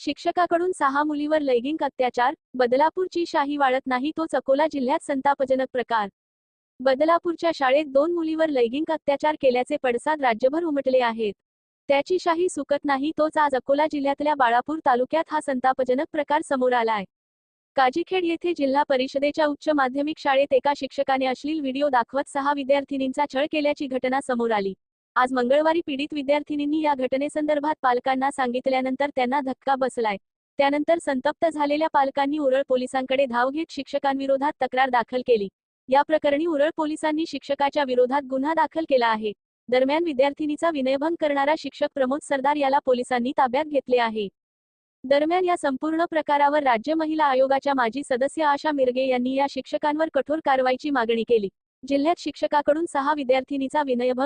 शिक्षकाकडून सहा मुलीवर लैंगिक अत्याचार बदलापूरची शाही वाळत नाही तोच अकोला जिल्ह्यात संतापजनक प्रकार. बदलापूरच्या शाळेत दोन मुलीवर लैंगिक अत्याचार केल्याचे पडसाद राज्यभर उमटले आहेत. त्याची शाही सुकत नाही तोच आज अकोला जिल्ह्यातल्या बाळापूर तालुक्यात हा संतापजनक प्रकार समोर आलाय. काजीखेड येथे जिल्हा परिषदेच्या उच्च माध्यमिक शाळेत एका शिक्षकाने अश्लील व्हिडिओ दाखवत सहा विद्यार्थिनींचा छळ केल्याची घटना समोर आली. आज मंगळवारी पीडित विद्यार्थिनींनी या घटनेसंदर्भात पालकांना सांगितल्यानंतर त्यांना धक्का बसलाय. त्यानंतर संतप्त झालेल्या पालकांनी उरळ पोलिसांकडे धाव घेत शिक्षकांविरोधात तक्रार दाखल केली. या प्रकरणी उरळ पोलिसांनी शिक्षकाच्या विरोधात गुन्हा दाखल केला आहे. दरम्यान विद्यार्थिनीचा विनयभंग करणारा शिक्षक प्रमोद सरदार याला पोलिसांनी ताब्यात घेतले आहे. दरम्यान या संपूर्ण प्रकारावर राज्य महिला आयोगाच्या माजी सदस्य आशा मिरगे यांनी या शिक्षकांवर कठोर कारवाईची मागणी केली. जिल्ह्यात शिक्षकाकडून सहा विद्यार्थिनीचा विनयभंग